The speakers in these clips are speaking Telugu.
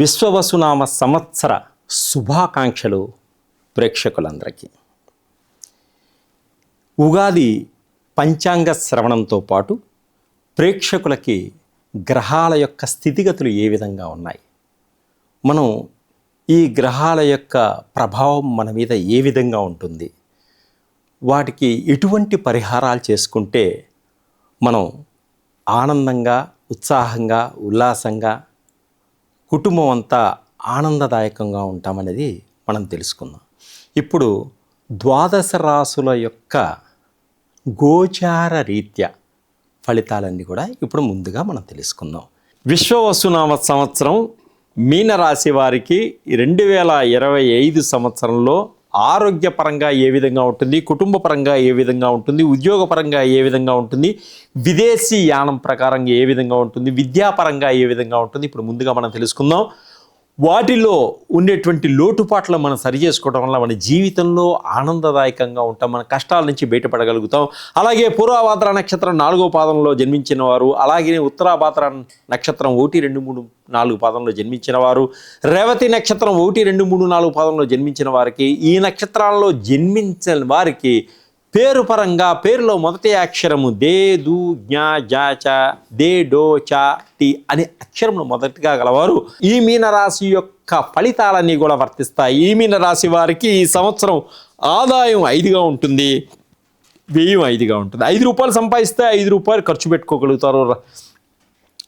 విశ్వవసునామ సంవత్సర శుభాకాంక్షలు ప్రేక్షకులందరికీ. ఉగాది పంచాంగ శ్రవణంతో పాటు ప్రేక్షకులకి గ్రహాల యొక్క స్థితిగతులు ఏ విధంగా ఉన్నాయి? మనం ఈ గ్రహాల యొక్క ప్రభావం మన మీద ఏ విధంగా ఉంటుంది? వాటికి ఎటువంటి పరిహారాలు చేసుకుంటే మనం ఆనందంగా ఉత్సాహంగా ఉల్లాసంగా కుటుంబం అంతా ఆనందదాయకంగా ఉంటామనేది మనం తెలుసుకుందాం. ఇప్పుడు ద్వాదశ రాసుల యొక్క గోచార రీత్యా ఫలితాలన్నీ కూడా ఇప్పుడు ముందుగా మనం తెలుసుకుందాం. విశ్వవసునామ సంవత్సరం మీనరాశి వారికి రెండు వేల ఇరవై ఐదు సంవత్సరంలో ఆరోగ్యపరంగా ఏ విధంగా ఉంటుంది కుటుంబ పరంగా ఏ విధంగా ఉంటుంది ఉద్యోగపరంగా ఏ విధంగా ఉంటుంది విదేశీ యానం ప్రకారం ఏ విధంగా ఉంటుంది విద్యాపరంగా ఏ విధంగా ఉంటుంది ఇప్పుడు ముందుగా మనం తెలుసుకుందాం. వాటిలో ఉండేటువంటి లోటుపాట్లు మనం సరి చేసుకోవడం వల్ల మన జీవితంలో ఆనందదాయకంగా ఉంటాం మన కష్టాల నుంచి బయటపడగలుగుతాం. అలాగే పూర్వభాద్ర నక్షత్రం నాలుగో పాదంలో జన్మించిన వారు అలాగే ఉత్తరాభాద్ర నక్షత్రం ఒకటి రెండు మూడు నాలుగు పాదంలో జన్మించిన వారు రేవతి నక్షత్రం ఒకటి రెండు మూడు నాలుగు పాదంలో జన్మించిన వారికి ఈ నక్షత్రాల్లో జన్మించిన వారికి పేరు పరంగా పేరులో మొదటి అక్షరము దే దు జ్ఞా జా చ దే డో చా టి అనే అక్షరమును మొదటిగా గలవారు. ఈ మీనరాశి యొక్క ఫలితాలన్నీ కూడా వర్తిస్తాయి. ఈ మీనరాశి వారికి ఈ సంవత్సరం ఆదాయం ఐదుగా ఉంటుంది. వ్యయం ఐదుగా ఉంటుంది. ఐదు రూపాయలు సంపాదిస్తే ఐదు రూపాయలు ఖర్చు పెట్టుకోగలుగుతారు.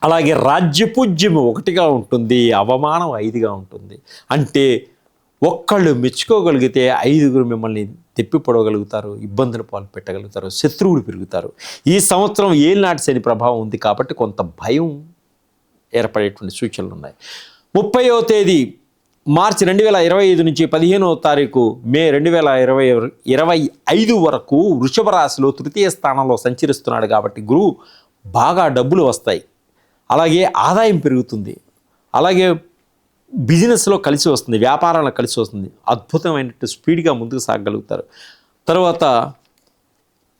అలాగే రాజ్యపూజ్యం ఒకటిగా ఉంటుంది. అవమానం ఐదుగా ఉంటుంది. అంటే ఒక్కళ్ళు మెచ్చుకోగలిగితే ఐదుగురు మిమ్మల్ని తెప్పి పొడవగలుగుతారు ఇబ్బందులు పాలు పెట్టగలుగుతారు శత్రువులు పెరుగుతారు. ఈ సంవత్సరం ఏలినాటి శని ప్రభావం ఉంది కాబట్టి కొంత భయం ఏర్పడేటువంటి సూచనలు ఉన్నాయి. ముప్పైవ తేదీ మార్చి రెండు వేల ఇరవై ఐదు నుంచి పదిహేనవ తారీఖు మే రెండు వేల ఇరవై ఇరవై ఐదు వరకు వృషభ రాశిలో తృతీయ స్థానంలో సంచరిస్తున్నాడు కాబట్టి గురువు బాగా డబ్బులు వస్తాయి. అలాగే ఆదాయం పెరుగుతుంది. అలాగే బిజినెస్లో కలిసి వస్తుంది వ్యాపారంలో కలిసి వస్తుంది. అద్భుతమైనట్టు స్పీడ్గా ముందుకు సాగగలుగుతారు. తర్వాత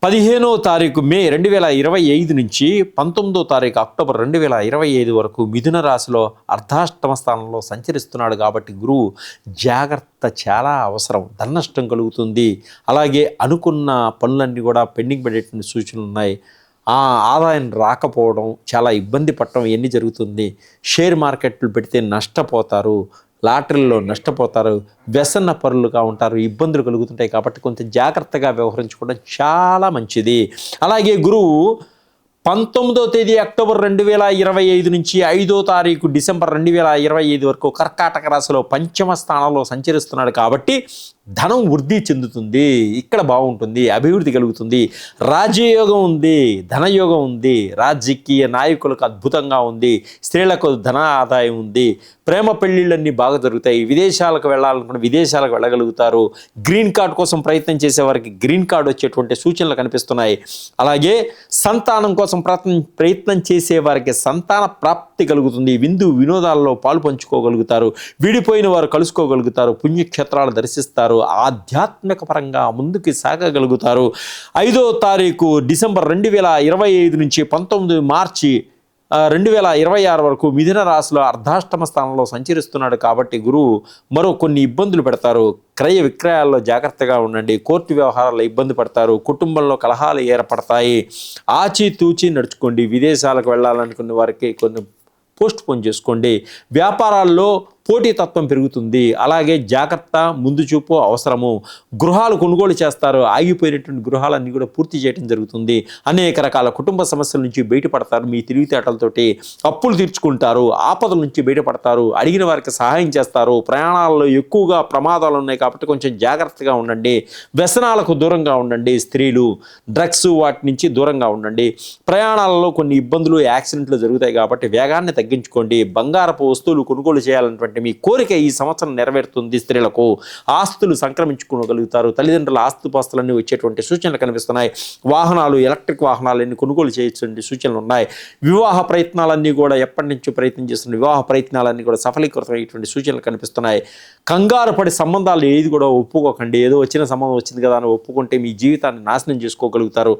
పదిహేనో తారీఖు మే రెండు వేల ఇరవై ఐదు నుంచి పంతొమ్మిదో తారీఖు అక్టోబర్ రెండు వేల ఇరవై ఐదు వరకు మిథున రాశిలో అర్ధాష్టమ స్థానంలో సంచరిస్తున్నాడు కాబట్టి గురువు జాగ్రత్త చాలా అవసరం. ధననష్టం కలుగుతుంది. అలాగే అనుకున్న పనులన్నీ కూడా పెండింగ్ పడేటువంటి సూచనలు ఉన్నాయి. ఆ ఆదాయం రాకపోవడం చాలా ఇబ్బంది పడటం ఇవన్నీ జరుగుతుంది. షేర్ మార్కెట్లు పెడితే నష్టపోతారు లాటరీలో నష్టపోతారు వ్యసన పరులుగా ఉంటారు ఇబ్బందులు కలుగుతుంటాయి కాబట్టి కొంచెం జాగ్రత్తగా వ్యవహరించుకోవడం చాలా మంచిది. అలాగే గురువు పంతొమ్మిదో తేదీ అక్టోబర్ రెండు వేల ఇరవై ఐదు నుంచి ఐదో తారీఖు డిసెంబర్ రెండు వేల ఇరవై ఐదు వరకు కర్కాటక రాశిలో పంచమ స్థానంలో సంచరిస్తున్నాడు కాబట్టి ధనం వృద్ధి చెందుతుంది ఇక్కడ బాగుంటుంది అభివృద్ధి కలుగుతుంది రాజయోగం ఉంది ధనయోగం ఉంది రాజకీయ నాయకులకు అద్భుతంగా ఉంది స్త్రీలకు ధన ఆదాయం ఉంది ప్రేమ పెళ్ళిళ్ళన్నీ బాగా జరుగుతాయి విదేశాలకు వెళ్ళాలనుకున్న విదేశాలకు వెళ్ళగలుగుతారు గ్రీన్ కార్డ్ కోసం ప్రయత్నం చేసే వారికి గ్రీన్ కార్డ్ వచ్చేటువంటి సూచనలు కనిపిస్తున్నాయి. అలాగే సంతానం కోసం ప్రయత్నం ప్రయత్నం చేసే వారికి సంతాన ప్రాప్తి కలుగుతుంది విందు వినోదాల్లో పాలు పంచుకోగలుగుతారు విడిపోయిన వారు కలుసుకోగలుగుతారు పుణ్యక్షేత్రాలు దర్శిస్తారు ఆధ్యాత్మిక పరంగా ముందుకు సాగగలుగుతారు. ఐదో తారీఖు డిసెంబర్ రెండు వేల ఇరవై ఐదు నుంచి పంతొమ్మిది మార్చి రెండు వేల ఇరవై ఆరు వరకు మిథున రాశిలో అర్ధాష్టమ స్థానంలో సంచరిస్తున్నాడు కాబట్టి గురువు మరో కొన్ని ఇబ్బందులు పెడతారు. క్రయ విక్రయాల్లో జాగ్రత్తగా ఉండండి. కోర్టు వ్యవహారాల్లో ఇబ్బంది పడతారు. కుటుంబంలో కలహాలు ఏర్పడతాయి. ఆచితూచి నడుచుకోండి. విదేశాలకు వెళ్ళాలనుకున్న వారికి కొన్ని పోస్ట్ పోన్ చేసుకోండి. వ్యాపారాల్లో పోటీతత్వం పెరుగుతుంది. అలాగే జాగ్రత్త ముందు చూపు అవసరము. గృహాలు కొనుగోలు చేస్తారు. ఆగిపోయినటువంటి గృహాలన్నీ కూడా పూర్తి చేయడం జరుగుతుంది. అనేక రకాల కుటుంబ సమస్యల నుంచి బయటపడతారు. మీ తెలివితేటలతోటి అప్పులు తీర్చుకుంటారు. ఆపదల నుంచి బయటపడతారు. అడిగిన వారికి సహాయం చేస్తారు. ప్రయాణాల్లో ఎక్కువగా ప్రమాదాలు ఉన్నాయి కాబట్టి కొంచెం జాగ్రత్తగా ఉండండి. వ్యసనాలకు దూరంగా ఉండండి. స్త్రీలు డ్రగ్స్ వాటి నుంచి దూరంగా ఉండండి. ప్రయాణాలలో కొన్ని ఇబ్బందులు యాక్సిడెంట్లు జరుగుతాయి కాబట్టి వేగాన్ని తగ్గించుకోండి. బంగారపు వస్తువులు కొనుగోలు చేయాలన్నటువంటి మీ కోరిక ఈ సంవత్సరం నెరవేరుతుంది. స్త్రీలకు ఆస్తులు సంక్రమించుకోగలుగుతారు. తల్లిదండ్రుల ఆస్తుపాస్తులన్నీ వచ్చేటువంటి సూచనలు కనిపిస్తున్నాయి. వాహనాలు ఎలక్ట్రిక్ వాహనాలన్నీ కొనుగోలు చేయొచ్చండి సూచనలు ఉన్నాయి. వివాహ ప్రయత్నాలన్నీ కూడా ఎప్పటి నుంచో ప్రయత్నం చేస్తున్న వివాహ ప్రయత్నాలన్నీ కూడా సఫలీకృతమైనటువంటి సూచనలు కనిపిస్తున్నాయి. కంగారు పడి సంబంధాలు ఏది కూడా ఒప్పుకోకండి. ఏదో వచ్చిన సంబంధం వచ్చింది కదా అని ఒప్పుకుంటే మీ జీవితాన్ని నాశనం చేసుకోగలుగుతారు.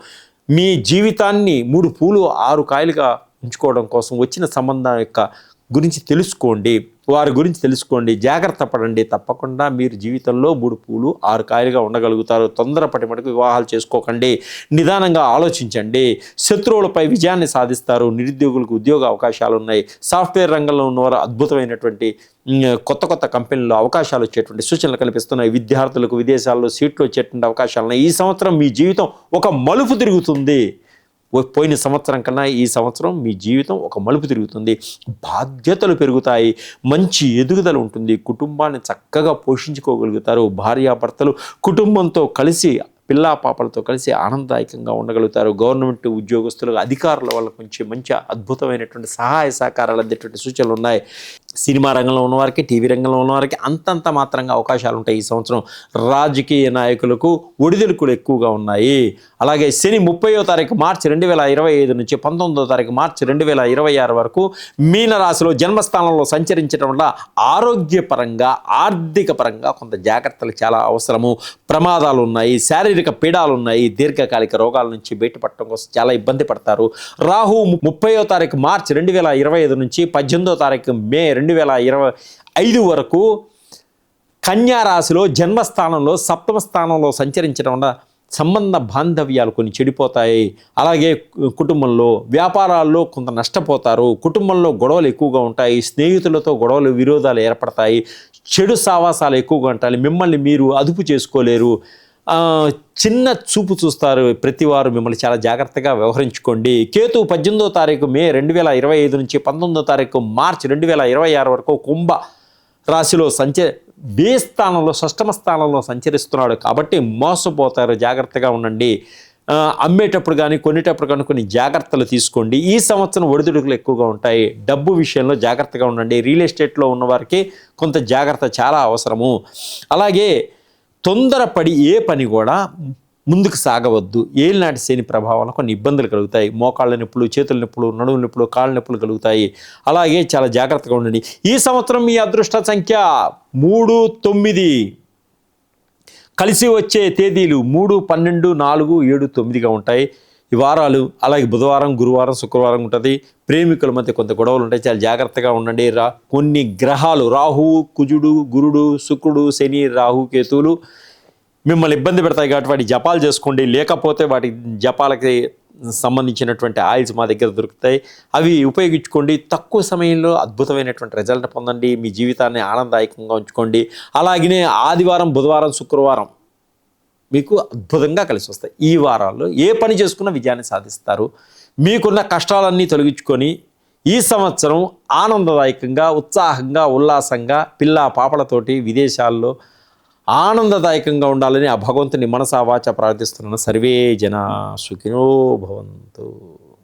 మీ జీవితాన్ని మూడు పూలు ఆరు కాయలుగా ఉంచుకోవడం కోసం వచ్చిన సంబంధం యొక్క గురించి తెలుసుకోండి. వారి గురించి తెలుసుకోండి జాగ్రత్త పడండి. తప్పకుండా మీరు జీవితంలో మూడు పూలు ఆరు కాయలుగా ఉండగలుగుతారు. తొందరపటి మటుకు వివాహాలు చేసుకోకండి. నిదానంగా ఆలోచించండి. శత్రువులపై విజయాన్ని సాధిస్తారు. నిరుద్యోగులకు ఉద్యోగ అవకాశాలు ఉన్నాయి. సాఫ్ట్వేర్ రంగంలో ఉన్నవారు అద్భుతమైనటువంటి కొత్త కొత్త కంపెనీల్లో అవకాశాలు వచ్చేటువంటి సూచనలు కనిపిస్తున్నాయి. విద్యార్థులకు విదేశాల్లో సీట్లు వచ్చేటువంటి అవకాశాలు ఉన్నాయి. ఈ సంవత్సరం మీ జీవితం ఒక మలుపు తిరుగుతుంది. పోయిన సంవత్సరం కన్నా ఈ సంవత్సరం మీ జీవితం ఒక మలుపు తిరుగుతుంది. బాధ్యతలు పెరుగుతాయి. మంచి ఎదుగుదల ఉంటుంది. కుటుంబాన్ని చక్కగా పోషించుకోగలుగుతారు. భార్యాభర్తలు కుటుంబంతో కలిసి పిల్లా పాపలతో కలిసి ఆనందదాయకంగా ఉండగలుగుతారు. గవర్నమెంట్ ఉద్యోగస్తులు అధికారుల వల్ల కొంచెం మంచి అద్భుతమైనటువంటి సహాయ సహకారాలు అందేటువంటి సూచనలు ఉన్నాయి. సినిమా రంగంలో ఉన్నవారికి టీవీ రంగంలో ఉన్నవారికి అంతంత మాత్రంగా అవకాశాలు ఉంటాయి ఈ సంవత్సరం. రాజకీయ నాయకులకు ఒడిదుడుకులు ఎక్కువగా ఉన్నాయి. అలాగే శని ముప్పయో తారీఖు మార్చి రెండు వేల ఇరవై ఐదు నుంచి పంతొమ్మిదో తారీఖు మార్చి రెండు వేల ఇరవై ఆరు వరకు మీనరాశిలో జన్మస్థానంలో సంచరించడం వల్ల ఆరోగ్యపరంగా ఆర్థిక పరంగా కొంత జాగ్రత్తలు చాలా అవసరము. ప్రమాదాలు ఉన్నాయి. శారీరక పీడాలు ఉన్నాయి దీర్ఘకాలిక రోగాల నుంచి బయటపడటం కోసం చాలా ఇబ్బంది పడతారు. రాహు ముప్పయో తారీఖు మార్చ్ రెండు వేల ఇరవై ఐదు నుంచి పద్దెనిమిదో తారీఖు మే రెండు వేల ఇరవై ఐదు వరకు కన్యారాశిలో జన్మస్థానంలో సప్తమ స్థానంలో సంచరించడం వల్ల సంబంధ బాంధవ్యాలు కొన్ని చెడిపోతాయి. అలాగే కుటుంబంలో వ్యాపారాల్లో కొంత నష్టపోతారు. కుటుంబంలో గొడవలు ఎక్కువగా ఉంటాయి. స్నేహితులతో గొడవలు విరోధాలు ఏర్పడతాయి. చెడు సావాసాలు ఎక్కువగా ఉంటాయి. మిమ్మల్ని మీరు అదుపు చేసుకోలేరు. చిన్న చూపు చూస్తారు. ప్రతి వారు మిమ్మల్ని చాలా జాగ్రత్తగా వ్యవహరించుకోండి. కేతు పద్దెనిమిదో తారీఖు మే రెండు వేల ఇరవై ఐదు నుంచి పంతొమ్మిదో తారీఖు మార్చి రెండు వేల ఇరవై ఆరు వరకు కుంభ రాశిలో సంచ బే స్థానంలో షష్టమ స్థానంలో సంచరిస్తున్నాడు. కాబట్టి మోసపోతారు. జాగ్రత్తగా ఉండండి. అమ్మేటప్పుడు కానీ కొనేటప్పుడు కానీ కొన్ని జాగ్రత్తలు తీసుకోండి. ఈ సంవత్సరం ఒడిదుడుకులు ఎక్కువగా ఉంటాయి. డబ్బు విషయంలో జాగ్రత్తగా ఉండండి. రియల్ ఎస్టేట్లో ఉన్నవారికి కొంత జాగ్రత్త చాలా అవసరము. అలాగే తొందరపడి ఏ పని కూడా ముందుకు సాగవద్దు. ఏలినాటి శని ప్రభావం కొన్ని ఇబ్బందులు కలుగుతాయి. మోకాళ్ళ నొప్పులు చేతుల నొప్పులు నడుము నొప్పులు కాళ్ళ నొప్పులు కలుగుతాయి. అలాగే చాలా జాగ్రత్తగా ఉండండి. ఈ సంవత్సరం మీ అదృష్ట సంఖ్య మూడు తొమ్మిది. కలిసి వచ్చే తేదీలు మూడు పన్నెండు నాలుగు ఏడు తొమ్మిదిగా ఉంటాయి. ఈ వారాలు అలాగే బుధవారం గురువారం శుక్రవారం ఉంటుంది. ప్రేమికుల మధ్య కొంత గొడవలు ఉంటాయి. చాలా జాగ్రత్తగా ఉండండి. రా కొన్ని గ్రహాలు రాహువు కుజుడు గురుడు శుక్రుడు శని రాహు కేతువులు మిమ్మల్ని ఇబ్బంది పెడతాయి కాబట్టి వాటి జపాలు చేసుకోండి. లేకపోతే వాటి జపాలకి సంబంధించినటువంటి ఆయిల్స్ మా దగ్గర దొరుకుతాయి. అవి ఉపయోగించుకోండి. తక్కువ సమయంలో అద్భుతమైనటువంటి రిజల్ట్ పొందండి. మీ జీవితాన్ని ఆనందదాయకంగా ఉంచుకోండి. అలాగనే ఆదివారం బుధవారం శుక్రవారం మీకు అద్భుతంగా కలిసి వస్తాయి. ఈ వారాల్లో ఏ పని చేసుకున్న విజయాన్ని సాధిస్తారు? మీకున్న కష్టాలన్నీ తొలగించుకొని ఈ సంవత్సరం ఆనందదాయకంగా ఉత్సాహంగా ఉల్లాసంగా పిల్ల పాపలతోటి విదేశాల్లో ఆనందదాయకంగా ఉండాలని ఆ భగవంతుని మనసా వాచ ప్రార్థిస్తున్నాను సర్వే జన సుఖినో భవంతు.